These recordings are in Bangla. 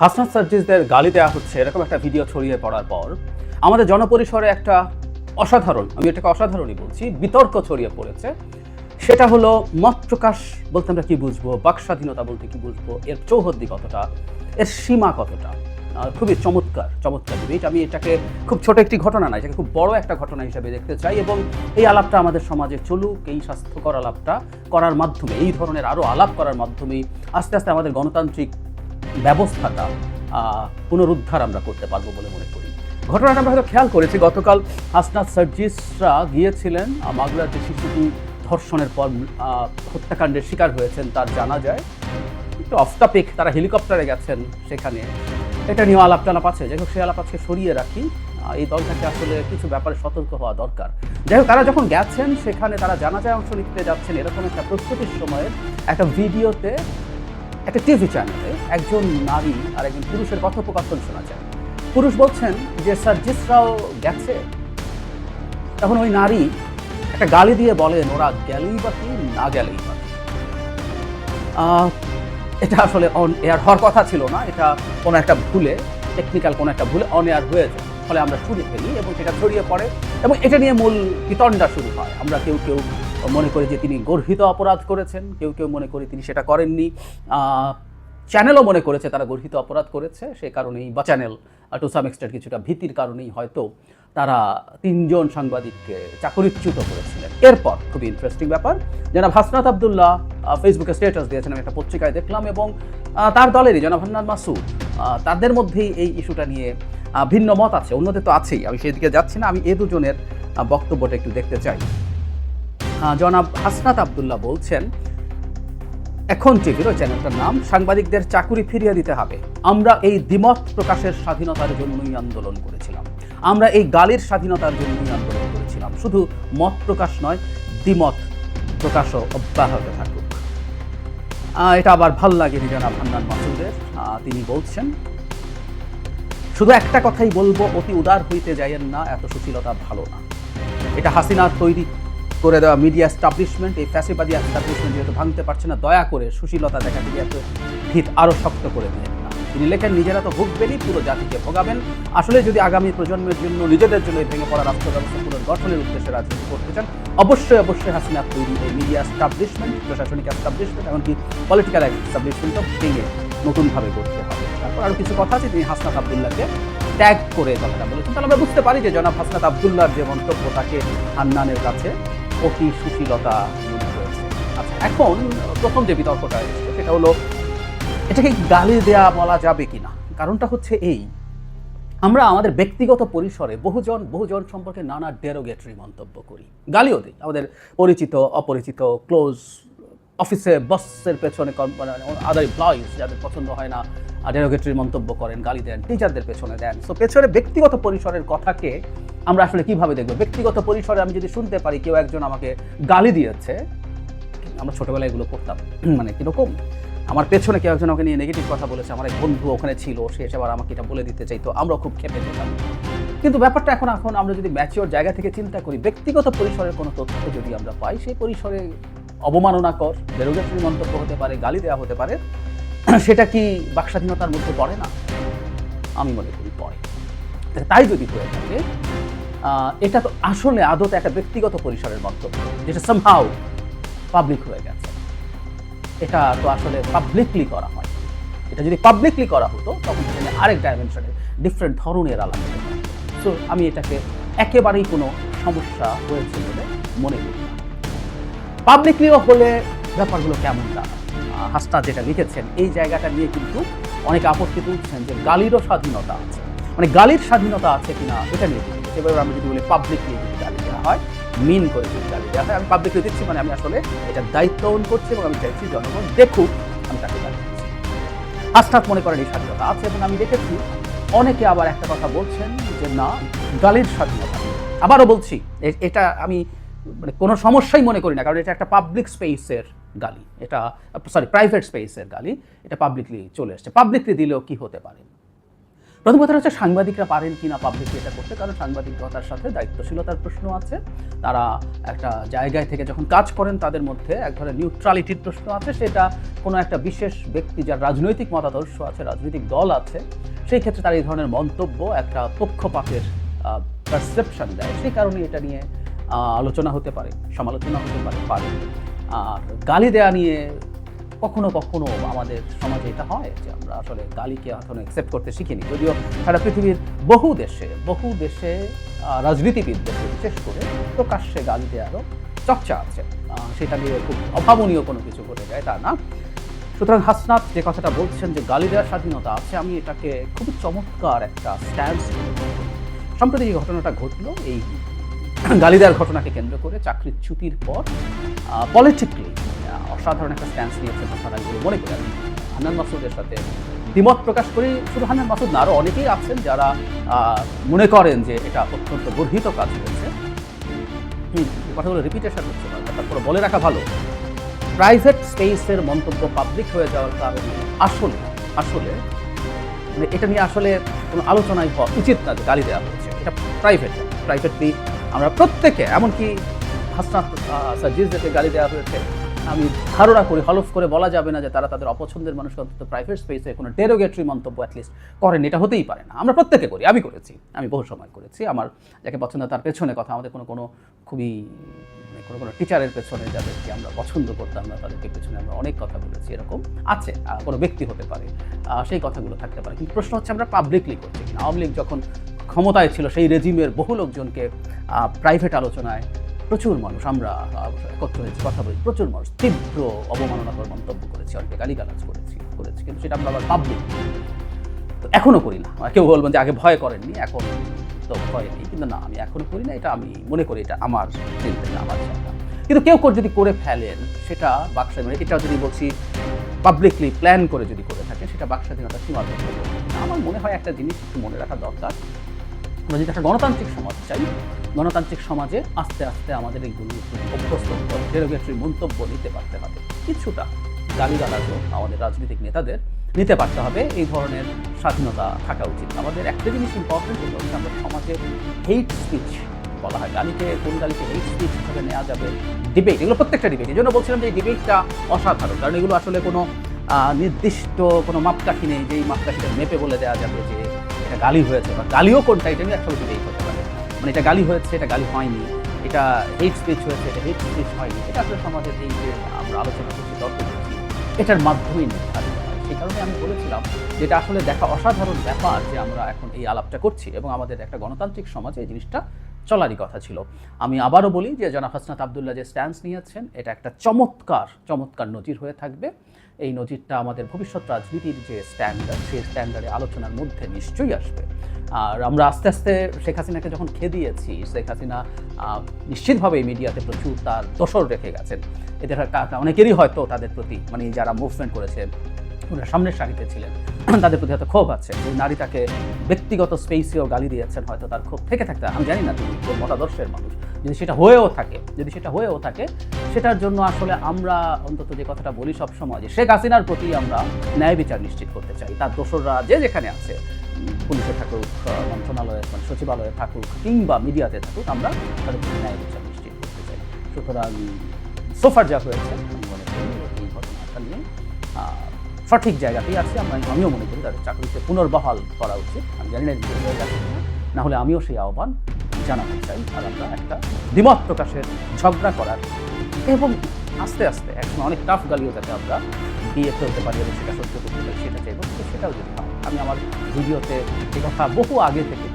হাসনাত সার্জিসদের গালি দেওয়া হচ্ছে, এরকম একটা ভিডিও ছড়িয়ে পড়ার পর আমাদের জনপরিসরে একটা অসাধারণ, আমি এটাকে অসাধারণই বলছি, বিতর্ক ছড়িয়ে পড়েছে। সেটা হলো মত প্রকাশ বলতে আমরা কি বুঝব বাক স্বাধীনতা বলতে কি বুঝব, এর চৌহদ্দি কতটা, এর সীমা কতটা? খুবই চমৎকার চমৎকার ডিবেট আমি এটাকে খুব ছোট একটি ঘটনা না, এটাকে খুব বড় একটা ঘটনা হিসেবে দেখতে চাই এবং এই আলাপটা আমাদের সমাজে চলুক, এই স্বাস্থ্যকর আলাপটা করার মাধ্যমে, এই ধরনের আরও আলাপ করার মাধ্যমেই আস্তে আস্তে আমাদের গণতান্ত্রিক ব্যবস্থাটা পুনরুদ্ধার আমরা করতে পারব বলে মনে করি। ঘটনাটা আমরা হয়তো খেয়াল করেছি গতকাল হাসনাত সার্জিসরা গিয়েছিলেন আহ, মাগুরার যে শিশুটি ধর্ষণের পর হত্যাকাণ্ডের শিকার হয়েছেন তার জানা যায়। একটু অফ টপিক তারা হেলিকপ্টারে গেছেন সেখানে। এটা নিয়ে আলাপ টালাপ আছে। যাই হোক সেই আলাপ আজকে সরিয়ে রাখি। এই দলটাকে আসলে কিছু ব্যাপারে সতর্ক হওয়া দরকার। যাই হোক তারা যখন গেছেন সেখানে তারা জানাজায় অংশ নিতে যাচ্ছেন এরকম একটা প্রস্তুতির সময়ের একটা ভিডিওতে একটা টিভি চ্যানেলে একজন নারী আর একজন পুরুষের কথোপকথন শোনা যায়। পুরুষ বলছেন যে সার্জিসরাও গেছে? তখন ওই নারী একটা গালি দিয়ে বলেন, ওরা গেলেই বা কি, না গেলেই বা এটা আসলে অন এয়ার হওয়ার কথা ছিল না। এটা কোনো একটা ভুলে টেকনিক্যাল কোনো একটা ভুলে অন এয়ার হয়ে যায়। ফলে আমরা শুনে ফেলি এবং সেটা ছড়িয়ে পড়ে এবং এটা নিয়ে মূল বিতণ্ডা শুরু হয়। আমরা কেউ কেউ মনে করি যে তিনি গর্হিত অপরাধ করেছেন, কেউ কেউ মনে করে তিনি সেটা করেননি। চ্যানেলও মনে করেছে তারা গর্হিত অপরাধ করেছে, সে কারণেই বা চ্যানেল টু সাম এক্সটেন্ট কিছুটা ভীতির কারণেই হয়তো তারা তিনজন সাংবাদিককে চাকরিচ্যুত করেছিলেন। এরপর খুবই ইন্টারেস্টিং ব্যাপার, জনাব হাসনাত আবদুল্লাহ ফেসবুকে স্ট্যাটাস দিয়েছেন, আমি একটা পত্রিকায় দেখলাম এবং তার দলেরই জনাব হান্নান মাসুদ তাদের মধ্যেই এই ইস্যুটা নিয়ে ভিন্ন মত আছে, অন্যদের তো আছেই, আমি সেদিকে যাচ্ছি না, আমি এ দুজনের বক্তব্যটা একটু দেখতে চাই। জনাব হাসনাত আবদুল্লাহ বলছেন, এখন টিভির ওই চ্যানেলটার নাম, সাংবাদিকদের চাকুরি ফিরিয়ে দিতে হবে। আমরা এই দ্বিমত প্রকাশের স্বাধীনতার জন্যই আন্দোলন করেছিলাম। আমরা এই গালির স্বাধীনতার জন্যই আন্দোলন করেছিলাম। শুধু মত প্রকাশ নয়, দ্বিমত প্রকাশও অব্যাহত থাকুক। এটা আবার ভালো লাগে জনাব হান্নান মাসুদের। তিনি বলছেন, শুধু একটা কথাই বলব, অতি উদার হইতে যাইয়েন না, এত সুশীলতা ভালো না। এটা হাসিনার তৈরি করে দেওয়া মিডিয়া এস্টাবলিশমেন্ট এই ফ্যাসিবাদী এস্টাবলিশমেন্ট যেহেতু ভাঙতে পারছে না, দয়া করে সুশীলতা দেখা এত ভিত আরও শক্ত করে দিলেন তিনি লেখেন, নিজেরা তো ভুগবেনই, পুরো জাতিকে ভোগাবেন। আসলে যদি আগামী প্রজন্মের জন্য নিজেদের জন্য ভেঙে পড়া রাষ্ট্র ব্যবস্থা পুনর্গঠনের উদ্দেশ্যে রাজনীতি করতে চান, অবশ্যই অবশ্যই হাসিনার তৈরি এই মিডিয়া এস্টাবলিশমেন্ট প্রশাসনিক এস্টাবলিশমেন্ট এমনকি পলিটিক্যাল এস্টাবলিশমেন্টও ভেঙে নতুনভাবে করতে হবে। তারপর আরও কিছু কথা আছে, তিনি হাসনাত আবদুল্লাহকে ট্যাগ করে কথাটা বলেছেন। তাহলে আমরা বুঝতে পারি যে জনাব হাসনাত আবদুল্লাহর যে মন্তব্য, তাকে হান্নানের কাছে অতি সুশীলতা আচ্ছা এখন প্রথম যে বিতর্কটা এসেছে, সেটা হলো, এটাকে গালি দেয়া বলা যাবে কি না কারণটা হচ্ছে এই, আমরা আমাদের ব্যক্তিগত পরিসরে বহুজন বহুজন সম্পর্কে নানা ডেরোগেটরি মন্তব্য করি। গালিও দিই, আমাদের পরিচিত, অপরিচিত ক্লোজ অফিসে বসের পেছনে আদার এমপ্লয়িজ যাদের পছন্দ হয় না ডেরোগেটরি মন্তব্য করেন, গালি দেন টিচারদের পেছনে দেন। সো পেছনে ব্যক্তিগত পরিসরের কথাকে আমরা আসলে কীভাবে দেখব? ব্যক্তিগত পরিসরে আমি যদি শুনতে পারি কেউ একজন আমাকে গালি দিয়েছে, আমরা ছোটবেলায় এগুলো করতাম মানে কীরকম? আমার পেছনে কেউ একজন আমাকে নিয়ে নেগেটিভ কথা বলেছে, আমার এক বন্ধু ওখানে ছিল, সে এসে আবার আমাকে এটা বলে দিতে চাইতো আমরা খুব খেপে যেতাম। কিন্তু ব্যাপারটা এখন এখন আমরা যদি ম্যাচিওর জায়গা থেকে চিন্তা করি, ব্যক্তিগত পরিসরের কোনো তথ্য যদি আমরা পাই, সেই পরিসরে অবমাননাকর বেরোগেটরি মন্তব্য হতে পারে, গালি দেওয়া হতে পারে, সেটা কি বাকস্বাধীনতার মধ্যে পড়ে না? আমি মনে করি পড়ে। তাই যদি হয়ে থাকে এটা তো আসলে আদতে একটা ব্যক্তিগত পরিসরের মন্তব্য, যেটা সামহাও পাবলিক হয়ে গেছে। এটা তো আসলে পাবলিকলি করা হয়। এটা যদি পাবলিকলি করা হতো, তখন সেখানে আরেক ডাইমেনশনের ডিফারেন্ট ধরনের আলাদা সো আমি এটাকে একেবারেই কোনো সমস্যা হয়েছে বলে মনে করি। না পাবলিকলিও হলে ব্যাপারগুলো কেমন আহ, হাসনা যেটা লিখেছেন এই জায়গাটা নিয়ে কিন্তু অনেকে আপত্তি তুলছেন যে গালিরও স্বাধীনতা আছে। মানে গালির স্বাধীনতা আছে কিনা এটা নিয়ে এবার আমরা যদি বলি পাবলিকলি যদি গালি দেওয়া হয় মিন করে যদি গালি দেওয়া হয় আমি পাবলিকলি দিচ্ছি মানে আমি আসলে এটা দায়িত্ব ওন করছি এবং আমি চাইছি জনগণ দেখুক আমি তাকে গালি দিচ্ছি। হাসনাত মনে করেন এই স্বাধীনতা আছে এবং আমি দেখেছি। অনেকে আবার একটা কথা বলছেন যে না গালির স্বাধীনতা আবারও বলছি এটা আমি মানে কোনো সমস্যাই মনে করি না, কারণ এটা একটা পাবলিক স্পেসের গালি। এটা সরি প্রাইভেট স্পেসের গালি, এটা পাবলিকলি চলে এসছে। পাবলিকলি দিলেও কি হতে পারে? প্রথম কথা হচ্ছে, সাংবাদিকরা পারেন কিনা পাবলিকলি এটা করতে? কারণ সাংবাদিকতার সাথে দায়িত্বশীলতার প্রশ্ন আছে। তারা একটা জায়গায় থেকে যখন কাজ করেন, তাদের মধ্যে এক ধরনের নিউট্রালিটির প্রশ্ন আছে। সেটা কোনো একটা বিশেষ ব্যক্তি যার রাজনৈতিক মতাদর্শ আছে, রাজনৈতিক দল আছে, সেই ক্ষেত্রে তার এই ধরনের মন্তব্য একটা পক্ষপাতের পারসেপশন দেয়। সেই কারণে এটা নিয়ে আলোচনা হতে পারে, সমালোচনা হতে পারে পারে। আর গালি দেয়া নিয়ে কখনো কখনো আমাদের সমাজে এটা হয় যে আমরা আসলে গালিকে এখনও অ্যাকসেপ্ট করতে শিখিনি। যদিও সারা পৃথিবীর বহু দেশে বহু দেশে রাজনীতিবিদদের বিশেষ করে প্রকাশ্যে গালি দেওয়ারও চর্চা আছে। সেটা নিয়ে খুব অভাবনীয় কোনো কিছু ঘটে যায় তা না। সুতরাং হাসনাত যে কথাটা বলছেন যে গালি দেওয়ার স্বাধীনতা আছে, আমি এটাকে খুবই চমৎকার একটা স্ট্যান্স সম্প্রতি যে ঘটনাটা ঘটলো, এই গালি দেওয়ার ঘটনাকে কেন্দ্র করে চাকরির ছুটির পর পলিটিক্যালি অসাধারণ একটা স্ট্যান্স নিয়েছেন হাসান বলে মনে করি আমি। হান্নান মাসুদের সাথে দ্বিমত প্রকাশ করি শুধু হান্নান মাসুদ না আরও অনেকেই আছেন যারা মনে করেন যে এটা অত্যন্ত গর্হিত কাজ হয়েছে। কথাগুলো রিপিটেশন হচ্ছে না তারপরে বলে রাখা ভালো। প্রাইভেট স্পেসের মন্তব্য পাবলিক হয়ে যাওয়ার কারণে আসলে আসলে মানে এটা নিয়ে আসলে কোনো আলোচনাই হওয়া উচিত না যে গালি দেওয়া হচ্ছে। এটা প্রাইভেট প্রাইভেটলি আমরা প্রত্যেকে, এমনকি হাসনাত সাজিজদেরকে গালি দেওয়া হয়েছে, আমি ধারণা করি, হলফ করে বলা যাবে না যে তারা তাদের অপছন্দের মানুষকে অন্তত প্রাইভেট স্পেসে কোনো ডেরোগেটরি মন্তব্য অ্যাটলিস্ট করেন, এটা হতেই পারে না। আমরা প্রত্যেকে করি, আমি করেছি, আমি বহু সময় করেছি। আমার যাকে পছন্দ তার পেছনে কথা, আমাদের কোনো কোনো খুবই মানে কোনো কোনো টিচারের পেছনে যাদেরকে আমরা পছন্দ করতাম না, তাদেরকে পেছনে আমরা অনেক কথা বলেছি, এরকম আছে কোনো ব্যক্তি হতে পারে সেই কথাগুলো থাকতে পারে। কিন্তু প্রশ্ন হচ্ছে, আমরা পাবলিকলি করছি আওয়ামী লীগ যখন ক্ষমতায় ছিল সেই রেজিমের বহু লোকজনকে প্রাইভেট আলোচনায় প্রচুর মানুষ, আমরা একত্র হয়েছি, কথা বলেছি প্রচুর মানুষ তীব্র অবমাননাকর মন্তব্য করেছি অনেকে গালিগালাজ করেছি করেছি, কিন্তু সেটা আমরা আবার পাবলিক তো এখনও করি না। কেউ বলবেন যে আগে ভয় করেননি, এখন তো ভয় নেই, কিন্তু না, আমি এখনও করি না, এটা আমি মনে করি, এটা আমার চিন্তা আমার জায়গা। কিন্তু কেউ যদি করে ফেলেন, সেটা বাকস্বাধীনতা এটা যদি বলছি পাবলিকলি প্ল্যান করে যদি করে থাকেন, সেটা বাকস্বাধীনতা সীমাবদ্ধ আমার মনে হয় একটা জিনিস একটু মনে রাখা দরকার আমরা যদি একটা গণতান্ত্রিক সমাজ চাই গণতান্ত্রিক সমাজে আস্তে আস্তে আমাদের এইগুলো অভ্যস্ত ডেরোগেটরি মন্তব্য নিতে পারতে হবে। কিছুটা গালিগালাজও আমাদের রাজনৈতিক নেতাদের নিতে পারতে হবে। এই ধরনের স্বাধীনতা থাকা উচিত। আমাদের একটা জিনিস ইম্পর্টেন্ট হচ্ছে আমরা সমাজে হেইট স্পিচ বলা হয়। গালিকে কোন গালিকে হেইট স্পিচ হিসেবে নেওয়া যাবে। ডিবেট এগুলো প্রত্যেকটা ডিবেট এই জন্য বলছিলাম যে এই ডিবেটটা অসাধারণ। কারণ এগুলো আসলে কোনো নির্দিষ্ট কোনো মাপকাঠি নেই যেই মাপকাঠিটা মেপে বলে দেওয়া যাবে যে এটা গালি হয়েছে বা গালিও এটা নিয়ে একসাথে ডিবেট হতে পারে। মানে এটা গালি হয়েছে, এটা গালি হয়নি, এটা হেট স্পিচ হয়েছে, এটা হেট স্পিচ হয়নি, এটা আসলে সমাজের এই যে আমরা আলোচনা করছি, তর্ক করছি, এটার মাধ্যমেই নির্ধারিত সেই কারণে আমি বলেছিলাম যেটা আসলে দেখা অসাধারণ ব্যাপার যে আমরা এখন এই আলাপটা করছি এবং আমাদের একটা গণতান্ত্রিক সমাজে এই জিনিসটা চলারই কথা ছিল। আমি আবারও বলি যে জনাব হাসনাত আবদুল্লাহ যে স্ট্যান্স নিয়েছেন, এটা একটা চমৎকার চমৎকার নজির হয়ে থাকবে। এই নজিরটা আমাদের ভবিষ্যৎ রাজনীতির যে স্ট্যান্ডার্ড সেই স্ট্যান্ডার্ডে আলোচনার মধ্যে নিশ্চয়ই আসবে। আর আমরা আস্তে আস্তে শেখ হাসিনাকে যখন খেদিয়েছি, শেখ হাসিনা নিশ্চিতভাবে মিডিয়াতে প্রচুর তার দোসর রেখে গেছেন। এদের অনেকেরই হয়তো তাদের প্রতি মানে যারা মুভমেন্ট করেছে ওনারা সামনের সারিতে ছিলেন। তাদের প্রতি হয়তো ক্ষোভ আছে যে নারী তাকে ব্যক্তিগত স্পেসেও গালি দিয়েছেন, হয়তো তার ক্ষোভ থেকে থাকতে আমি জানি না তিনি মতাদর্শের মানুষ। যদি সেটা হয়েও থাকে, যদি সেটা হয়েও থাকে, সেটার জন্য আসলে আমরা অন্তত যে কথাটা বলি সবসময় যে শেখ হাসিনার প্রতি আমরা ন্যায় বিচার নিশ্চিত করতে চাই। তার দোসররা যে যেখানে আছে, পুলিশে থাকুক মন্ত্রণালয়ে মানে সচিবালয়ে থাকুক, কিংবা মিডিয়াতে থাকুক, আমরা তাদের প্রতি ন্যায় বিচার নিশ্চিত করতে চাই। সুতরাং সোফার যা হয়েছে, আমি মনে করি এই ঘটনাটা নিয়ে সঠিক জায়গাতেই আছে, আমরা আমিও মনে করি তাদের চাকরিতে পুনর্বহাল করা উচিত। আমি জানি না না হলে আমিও সেই আহ্বান জানাতে চাই, আর আমরা একটা দ্বিমত প্রকাশের ঝগড়া করার এবং আস্তে আস্তে এখন অনেক টাফ গালিও যাতে আমরা দিয়ে ফেলতে পারি এবং সেটা সহ্য করতে পারি, সেটা চাইব। সেটাও যদি আমি আমার ভিডিওতে এই কথা বহু আগে থেকে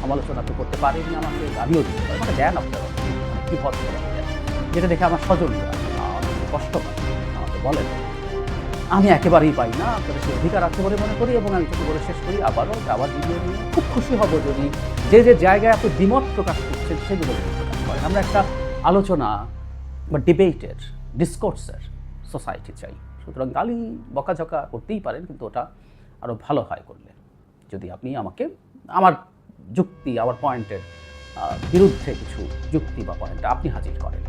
সমালোচনা তো করতে পারেনি আমাকে, গালিও দিতে পারে আমাকে দেন আপনারা কী করে যেটা দেখে আমার স্বজন কষ্ট পায় আমাকে বলেন। আমি একেবারেই পাই না আপনাদের সে অধিকার আছে বলে মনে করি এবং আমি কিছু বলে শেষ করি। আবারও আবার ভিডিও নিয়ে খুব খুশি হব যদি যে যে জায়গায় আপনি দ্বিমত প্রকাশ করছেন সেগুলো আমরা একটা আলোচনা বা ডিবেটের, ডিসকোর্সের সোসাইটি চাই। সুতরাং গালি বকাঝকা করতেই পারেন, কিন্তু ওটা আরও ভালো হয় করলে। যদি আপনি আমাকে, আমার যুক্তি, আমার পয়েন্টের বিরুদ্ধে কিছু যুক্তি বা পয়েন্ট আপনি হাজির করেন।